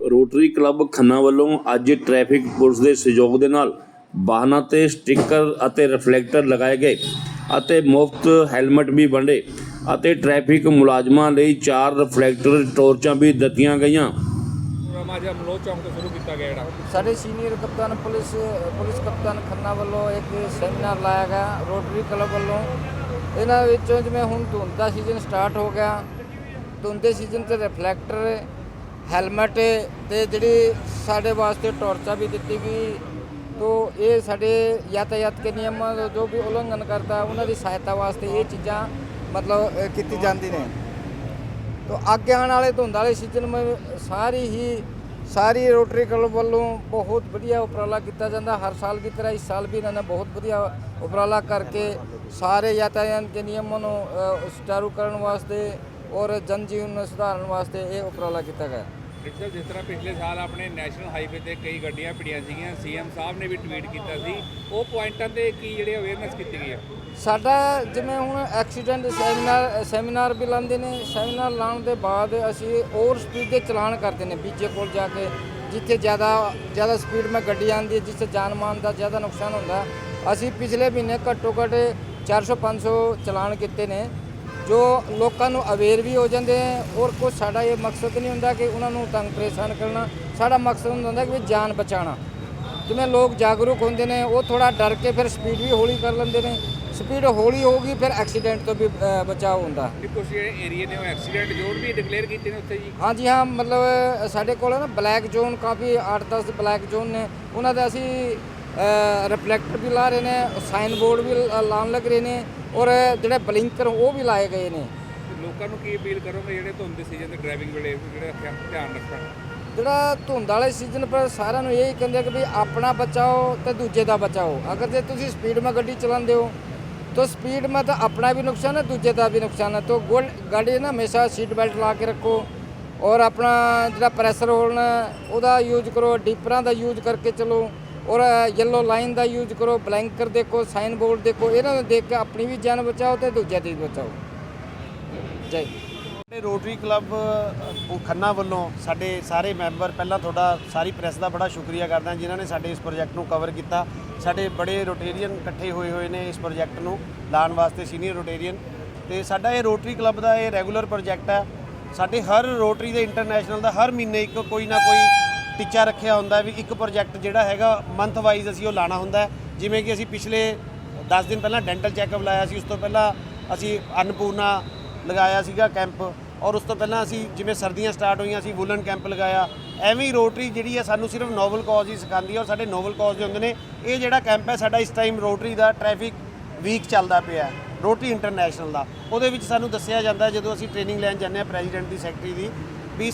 Rotary club Khanna ਵੱਲੋਂ ਅੱਜ traffic police ਦੇ ਸਹਿਯੋਗ ਦੇ ਨਾਲ ਵਾਹਨਾਂ ਤੇ ਸਟicker ਅਤੇ ਰਿਫਲੈਕਟਰ ਲਗਾਏ ਗਏ ਅਤੇ ਮੁਫਤ ਹੈਲਮਟ ਵੀ ਵੰਡੇ ਅਤੇ ਟ੍ਰੈਫਿਕ ਮੁਲਾਜ਼ਮਾਂ ਲਈ ਚਾਰ ਰਿਫਲੈਕਟਰ ਟੋਰਚਾਂ ਵੀ ਦਿੱਤੀਆਂ ਗਈਆਂ। ਪ੍ਰੋਗਰਾਮ ਅੱਜ ਅਮਲੋਹ ਚੌਂਕ ਤੋਂ ਸ਼ੁਰੂ ਕੀਤਾ ਗਿਆ ਜਿਹੜਾ। ਸਾਡੇ ਸੀਨੀਅਰ ਕਪਤਾਨ ਪੁਲਿਸ ਪੁਲਿਸ ਕਪਤਾਨ ਖੰਨਾ ਵੱਲੋਂ ਇੱਕ ਸੈਮੀਨਾਰ ਲਾਇਆ ਗਿਆ ਰੋਟਰੀ ਕਲੱਬ ਵੱਲੋਂ। ਇਹਨਾਂ ਵਿੱਚੋਂ ਜਿਵੇਂ ਹੁਣ ਧੁੰਦ ਦਾ ਸੀਜ਼ਨ ਸਟਾਰਟ ਹੋ ਗਿਆ ਧੁੰਦ ਦੇ ਸੀਜ਼ਨ ਤੇ ਰਿਫਲੈਕਟਰ ਹੈਲਮਟ ਤੇ ਜਿਹੜੀ ਸਾਡੇ ਵਾਸਤੇ ਟੋਰਚਾ ਵੀ ਦਿੱਤੀ ਗਈ, ਤੋ ਇਹ ਸਾਡੇ ਯਾਤਾਯਾਤ ਦੇ ਨਿਯਮਾਂ ਦਾ ਜੋ ਵੀ ਉਲੰਘਣ ਕਰਦਾ, ਉਹਨਾਂ ਦੀ ਸਹਾਇਤਾ ਵਾਸਤੇ ਇਹ ਚੀਜ਼ਾਂ ਮਤਲਬ ਕੀਤੀ ਜਾਂਦੀ ਨੇ। ਤੋ ਅੱਗੇ ਆਉਣ ਵਾਲੇ, ਧੁੰਦ ਵਾਲੇ ਸੀਜ਼ਨ ਵਿੱਚ ਸਾਰੀ ਹੀ, ਸਾਰੀ ਰੋਟਰੀ ਕਲੱਬ ਵੱਲੋਂ ਬਹੁਤ ਵਧੀਆ ਉਪਰਾਲਾ ਕੀਤਾ ਜਾਂਦਾ। ਹਰ ਸਾਲ ਦੀ ਤਰ੍ਹਾਂ ਇਸ ਸਾਲ ਵੀ ਇਹਨਾਂ ਨੇ ਬਹੁਤ ਵਧੀਆ ਉਪਰਾਲਾ ਕਰਕੇ ਸਾਰੇ ਯਾਤਾਯਾਤ ਦੇ ਨਿਯਮਾਂ ਨੂੰ ਸੁਚਾਰੂ ਕਰਨ ਵਾਸਤੇ ਔਰ ਜਨ ਜੀਵਨ ਨੂੰ ਸੁਧਾਰਨ ਵਾਸਤੇ ਇਹ ਉਪਰਾਲਾ ਕੀਤਾ ਗਿਆ। ਡਿਜੀਟਲ ਜਿਸ ਤਰ੍ਹਾਂ ਪਿਛਲੇ ਸਾਲ ਆਪਣੇ ਨੈਸ਼ਨਲ ਹਾਈਵੇ ਤੇ ਕਈ ਗੱਡੀਆਂ ਪਿੜੀਆਂ ਸੀਗੀਆਂ, ਸੀਐਮ ਸਾਹਿਬ ਨੇ ਵੀ ਟਵੀਟ ਕੀਤਾ ਸੀ। ਉਹ ਪੁਆਇੰਟਾਂ ਤੇ ਕੀ ਜਿਹੜੇ ਅਵੇਅਰਨੈਸ ਕੀਤੀ ਗਈ ਹੈ? ਸਾਡਾ ਜਿਵੇਂ ਹੁਣ ਐਕਸੀਡੈਂਟ, ਸੈਮੀਨਾਰ ਸੈਮੀਨਾਰ ਵੀ ਲਾਉਂਦੇ ਨੇ। ਸੈਮੀਨਾਰ ਲਾਉਣ ਦੇ ਬਾਅਦ ਅਸੀਂ ਓਵਰ ਸਪੀਡ ਦੇ ਚਲਾਨ ਕਰਦੇ ਨੇ ਬੀਜੇ ਕੋਲ ਜਾ ਕੇ, ਜਿੱਥੇ ਜ਼ਿਆਦਾ ਜ਼ਿਆਦਾ ਸਪੀਡ ਮੈਂ ਗੱਡੀ ਆਉਂਦੀ ਹੈ, ਜਿੱਥੇ ਜਾਨ ਮਾਨ ਦਾ ਜ਼ਿਆਦਾ ਨੁਕਸਾਨ ਹੁੰਦਾ। ਅਸੀਂ ਪਿਛਲੇ ਮਹੀਨੇ ਘੱਟੋ ਘੱਟ 400 500 ਚਲਾਨ ਕੀਤੇ ਨੇ। ਜੋ ਲੋਕਾਂ ਨੂੰ ਅਵੇਅਰ ਵੀ ਹੋ ਜਾਂਦੇ ਹੈ ਔਰ ਕੁਛ ਸਾਡਾ ਇਹ ਮਕਸਦ ਨਹੀਂ ਹੁੰਦਾ ਕਿ ਉਹਨਾਂ ਨੂੰ ਤੰਗ ਪਰੇਸ਼ਾਨ ਕਰਨਾ। ਸਾਡਾ ਮਕਸਦ ਹੁੰਦਾ ਕਿ ਵੀ ਜਾਨ ਬਚਾਉਣਾ। ਜਿਵੇਂ ਲੋਕ ਜਾਗਰੂਕ ਹੁੰਦੇ ਨੇ ਉਹ ਥੋੜਾ ਡਰ ਕੇ ਫਿਰ ਸਪੀਡ ਵੀ ਹੌਲੀ ਕਰ ਲੈਂਦੇ ਨੇ। ਸਪੀਡ ਹੌਲੀ ਹੋਊਗੀ ਫਿਰ ਐਕਸੀਡੈਂਟ ਤੋਂ ਵੀ ਬਚਾਅ ਹੁੰਦਾ। ਕਿ ਕੁਝ ਏਰੀਏ ਨੇ ਉਹ ਐਕਸੀਡੈਂਟ ਜ਼ੋਨ ਵੀ ਡਿਕਲੇਅਰ ਕੀਤੇ ਨੇ ਉੱਥੇ ਜੀ? ਹਾਂਜੀ ਹਾਂ ਮਤਲਬ ਸਾਡੇ ਕੋਲ ਨਾ ਬਲੈਕ ਜ਼ੋਨ ਕਾਫੀ 8-10 ਬਲੈਕ ਜ਼ੋਨ ਨੇ। ਉਹਨਾਂ ਦਾ ਅਸੀਂ ਰਿਫਲੈਕਟਰ ਵੀ ਲਾ ਰਹੇ ਨੇ ਸਾਈਨ ਬੋਰਡ ਵੀ ਲਾ- ਲਾਉਣ ਲੱਗ ਰਹੇ ਨੇ ਔਰ ਜਿਹੜੇ ਬਲਿੰਕਰ ਉਹ ਵੀ ਲਾਏ ਗਏ ਨੇ ਤੇ ਲੋਕਾਂ ਨੂੰ ਕੀ ਅਪੀਲ ਕਰੋਗੇ ਜਿਹੜੇ ਧੁੰਦ ਦੇ ਸੀਜ਼ਨ ਤੇ ਡਰਾਈਵਿੰਗ ਵੇਲੇ ਜਿਹੜੇ ਧਿਆ- ਧਿਆਨ ਰੱਖਣ ਜਿਹੜਾ ਧੁੰਦ ਵਾਲੇ ਸੀਜ਼ਨ ਪਰ ਸਾਰਿਆਂ ਨੂੰ ਇਹੀ ਕਹਿੰਦੇ ਆ ਕਿ ਵੀ ਆਪਣਾ ਬਚਾਓ ਤੇ ਦੂਜੇ ਦਾ ਬਚਾਓ ਅਗਰ ਜੇ ਤੁਸੀਂ ਸਪੀਡ ਮੈਂ ਗੱਡੀ ਚਲਾਉਂਦੇ ਹੋ ਤਾਂ ਸਪੀਡ में तो अपना भी नुकसान है दूजे का भी नुकसान है तो गोल गाड़ी ना हमेशा सीट बेल्ट ला के रखो ਔਰ ਆਪਣਾ ਜਿਹੜਾ ਪ੍ਰੈਸ਼ਰ ਹੋਲਣਾ ਉਹਦਾ ਯੂਜ਼ ਕਰੋ ਡੀਪਰਾਂ ਦਾ ਯੂਜ਼ ਕਰਕੇ ਚਲੋ ਔਰ ਯੈਲੋ ਲਾਈਨ ਦਾ ਯੂਜ਼ ਕਰੋ ਬਲੈਂਕਰ ਦੇਖੋ ਸਾਈਨ ਬੋਰਡ ਦੇਖੋ, ਇਹਨਾਂ ਨੂੰ ਦੇਖ ਕੇ ਆਪਣੀ ਵੀ ਜਾਨ ਬਚਾਓ ਤੇ ਦੂਜਿਆਂ ਦੀ ਬਚਾਓ। ਜੈ ਸਾਡੇ ਰੋਟਰੀ ਕਲੱਬ ਖੰਨਾ ਵੱਲੋਂ ਸਾਡੇ ਸਾਰੇ ਮੈਂਬਰ ਪਹਿਲਾਂ ਤੁਹਾਡਾ ਸਾਰੀ ਪ੍ਰੈਸ ਦਾ ਬੜਾ ਸ਼ੁਕਰੀਆ ਕਰਦਾ, ਜਿਨ੍ਹਾਂ ਨੇ ਸਾਡੇ ਇਸ ਪ੍ਰੋਜੈਕਟ ਨੂੰ ਕਵਰ ਕੀਤਾ। ਸਾਡੇ ਬੜੇ ਰੋਟੇਰੀਅਨ ਇਕੱਠੇ ਹੋਏ ਹੋਏ ਨੇ ਇਸ ਪ੍ਰੋਜੈਕਟ ਨੂੰ ਲਾਉਣ ਵਾਸਤੇ ਸੀਨੀਅਰ ਰੋਟੇਰੀਅਨ ਤੇ ਸਾਡਾ ਇਹ ਰੋਟਰੀ ਕਲੱਬ ਦਾ ਇਹ ਰੈਗੂਲਰ ਪ੍ਰੋਜੈਕਟ ਹੈ। ਸਾਡੇ ਹਰ ਰੋਟਰੀ ਦੇ ਇੰਟਰਨੈਸ਼ਨਲ ਦਾ ਹਰ ਮਹੀਨੇ ਇੱਕ ਕੋਈ ਨਾ ਕੋਈ ਟੀਚਾ ਰੱਖਿਆ ਹੁੰਦਾ ਵੀ ਇੱਕ ਪ੍ਰੋਜੈਕਟ ਜਿਹੜਾ ਹੈਗਾ ਮੰਥ ਵਾਈਜ਼ ਅਸੀਂ ਉਹ ਲਾਣਾ ਹੁੰਦਾ ਜਿਵੇਂ ਕਿ ਅਸੀਂ ਪਿਛਲੇ 10 ਦਿਨ ਪਹਿਲਾਂ ਡੈਂਟਲ ਚੈੱਕਅਪ ਲਾਇਆ ਸੀ, ਉਸ ਤੋਂ ਪਹਿਲਾਂ ਅਸੀਂ ਅਨਪੂਰਨਾ ਲਗਾਇਆ ਸੀਗਾ ਕੈਂਪ ਔਰ ਉਸ ਤੋਂ ਪਹਿਲਾਂ ਅਸੀਂ ਜਿਵੇਂ ਸਰਦੀਆਂ ਸਟਾਰਟ ਹੋਈਆਂ, ਅਸੀਂ ਵੂਲਨ ਕੈਂਪ ਲਗਾਇਆ। ਐਵੇਂ ਹੀ ਰੋਟਰੀ ਜਿਹੜੀ ਹੈ ਸਾਨੂੰ ਸਿਰਫ ਨੋਵਲ ਕਾਜ਼ ਹੀ ਸਿਖਾਉਂਦੀ ਹੈ ਔਰ ਸਾਡੇ ਨੋਵਲ ਕਾਜ਼ ਦੇ ਹੁੰਦੇ ਨੇ, ਇਹ ਜਿਹੜਾ ਕੈਂਪ ਹੈ ਸਾਡਾ ਇਸ ਟਾਈਮ ਰੋਟਰੀ ਦਾ ਟ੍ਰੈਫਿਕ ਵੀਕ ਚੱਲਦਾ ਪਿਆ ਹੈ ਰੋਟਰੀ ਇੰਟਰਨੈਸ਼ਨਲ ਦਾ। ਉਹਦੇ ਵਿੱਚ ਸਾਨੂੰ ਦੱਸਿਆ ਜਾਂਦਾ ਜਦੋਂ ਅਸੀਂ ਟ੍ਰੇਨਿੰਗ ਲੈਣ ਜਾਂਦੇ ਹਾਂ ਪ੍ਰੈਜ਼ੀਡੈਂਟ ਦੀ ਸੈਕਟਰੀ ਦੀ, ਵੀ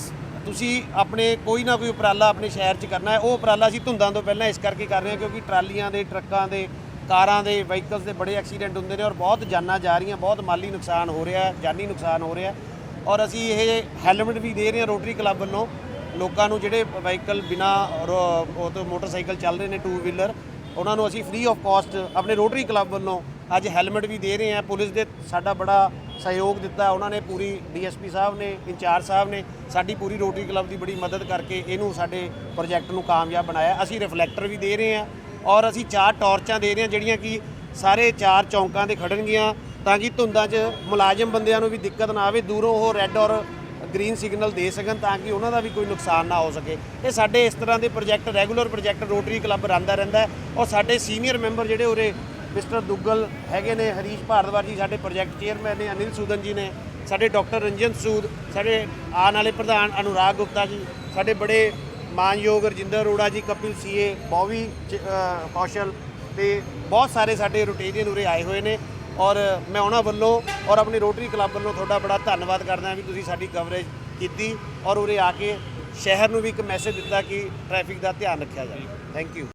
ਤੁਸੀਂ ਆਪਣੇ ਕੋਈ ਨਾ ਕੋਈ ਉਪਰਾਲਾ ਆਪਣੇ ਸ਼ਹਿਰ 'ਚ ਕਰਨਾ ਹੈ। ਉਹ ਉਪਰਾਲਾ ਅਸੀਂ ਧੁੰਦਾਂ ਤੋਂ ਪਹਿਲਾਂ ਇਸ ਕਰਕੇ ਕਰ ਰਹੇ ਹਾਂ ਕਿਉਂਕਿ ਟਰਾਲੀਆਂ ਦੇ, ਟਰੱਕਾਂ ਦੇ, ਕਾਰਾਂ ਦੇ ਵਹੀਕਲਸ ਦੇ ਬੜੇ ਐਕਸੀਡੈਂਟ ਹੁੰਦੇ ਨੇ ਔਰ ਬਹੁਤ ਜਾਨਾਂ ਜਾ ਰਹੀਆਂ, ਬਹੁਤ ਮਾਲੀ ਨੁਕਸਾਨ ਹੋ ਰਿਹਾ ਹੈ, ਜਾਨੀ ਨੁਕਸਾਨ ਹੋ ਰਿਹਾ ਔਰ ਅਸੀਂ ਇਹ ਹੈਲਮਟ ਵੀ ਦੇ ਰਹੇ ਹਾਂ ਰੋਟਰੀ ਕਲੱਬ ਵੱਲੋਂ। ਲੋਕਾਂ ਨੂੰ ਜਿਹੜੇ ਵਹੀਕਲ ਬਿਨਾ ਉਹ ਤੋਂ ਮੋਟਰਸਾਈਕਲ ਚੱਲ ਰਹੇ ਨੇ ਟੂ ਵੀਲਰ ਉਹਨਾਂ ਨੂੰ ਅਸੀਂ ਫ੍ਰੀ ਆਫ ਕਾਸਟ ਆਪਣੇ ਰੋਟਰੀ ਕਲੱਬ ਵੱਲੋਂ ਅੱਜ ਹੈਲਮਟ ਵੀ ਦੇ ਰਹੇ ਹਾਂ ਪੁਲਿਸ ਦੇ ਸਾਡਾ ਬੜਾ ਸਹਿਯੋਗ ਦਿੱਤਾ ਉਹਨਾਂ ਨੇ ਪੂਰੀ ਡੀਐਸਪੀ ਸਾਹਿਬ ਨੇ, ਇੰਚਾਰਜ ਸਾਹਿਬ ਨੇ ਸਾਡੀ ਪੂਰੀ ਰੋਟਰੀ ਕਲੱਬ ਦੀ ਬੜੀ ਮਦਦ ਕਰਕੇ ਇਹਨੂੰ ਸਾਡੇ ਪ੍ਰੋਜੈਕਟ ਨੂੰ ਕਾਮਯਾਬ ਬਣਾਇਆ। ਅਸੀਂ ਰਿਫਲੈਕਟਰ ਵੀ ਦੇ ਰਹੇ ਹਾਂ ਔਰ ਅਸੀਂ ਚਾਰ ਟਾਰਚਾਂ ਦੇ ਰਹੇ ਹਾਂ ਜਿਹੜੀਆਂ ਕਿ ਸਾਰੇ ਚਾਰ ਚੌਂਕਾਂ ਦੇ ਖੜਨਗੀਆਂ ਤਾਂ ਕਿ ਧੁੰਦਾਂ 'ਚ ਮੁਲਾਜ਼ਮ ਬੰਦਿਆਂ ਨੂੰ ਵੀ ਦਿੱਕਤ ਨਾ ਆਵੇ, ਦੂਰੋਂ ਉਹ ਰੈੱਡ ਔਰ ਗ੍ਰੀਨ ਸਿਗਨਲ ਦੇ ਸਕਣ ਤਾਂ ਕਿ ਉਹਨਾਂ ਦਾ ਵੀ ਕੋਈ ਨੁਕਸਾਨ ਨਾ ਹੋ ਸਕੇ। ਇਹ ਸਾਡੇ ਇਸ ਤਰ੍ਹਾਂ ਦੇ project regular project Rotary club ਰਾਂਦਾ ਰਹਿੰਦਾ ਔਰ ਸਾਡੇ ਸੀਨੀਅਰ ਮੈਂਬਰ ਜਿਹੜੇ ਉਰੇ ਮਿਸਟਰ ਦੁੱਗਲ ਹੈਗੇ ਨੇ, ਹਰੀਸ਼ ਭਾਰਦਵਾਜ ਜੀ ਸਾਡੇ ਪ੍ਰੋਜੈਕਟ ਚੇਅਰਮੈਨ ਨੇ, ਅਨਿਲ ਸੂਦਨ ਜੀ ਨੇ, ਸਾਡੇ ਡਾਕਟਰ ਰੰਜਨ ਸੂਦ, ਸਾਡੇ ਆਉਣ ਵਾਲੇ ਪ੍ਰਧਾਨ ਅਨੁਰਾਗ ਗੁਪਤਾ ਜੀ, ਸਾਡੇ ਬੜੇ ਮਾਨਯੋਗ ਰਜਿੰਦਰ ਅਰੋੜਾ ਜੀ, ਕਪਿਲ ਸੀਏ, ਬੌਵੀ ਕੌਸ਼ਲ ਤੇ ਬਹੁਤ ਸਾਰੇ ਸਾਡੇ ਰੋਟੇਰੀਅਨ ਉਰੇ ਆਏ ਹੋਏ ਨੇ ਔਰ ਮੈਂ ਉਹਨਾਂ ਵੱਲੋਂ ਔਰ ਆਪਣੀ ਰੋਟਰੀ ਕਲੱਬ ਵੱਲੋਂ ਤੁਹਾਡਾ ਬੜਾ ਧੰਨਵਾਦ ਕਰਦਾ ਵੀ ਤੁਸੀਂ ਸਾਡੀ ਕਵਰੇਜ ਕੀਤੀ ਔਰ ਉਰੇ ਆ ਕੇ ਸ਼ਹਿਰ ਨੂੰ ਵੀ ਇੱਕ ਮੈਸੇਜ ਦਿੱਤਾ ਕਿ ਟ੍ਰੈਫਿਕ ਦਾ ਧਿਆਨ ਰੱਖਿਆ ਜਾਵੇ। Thank you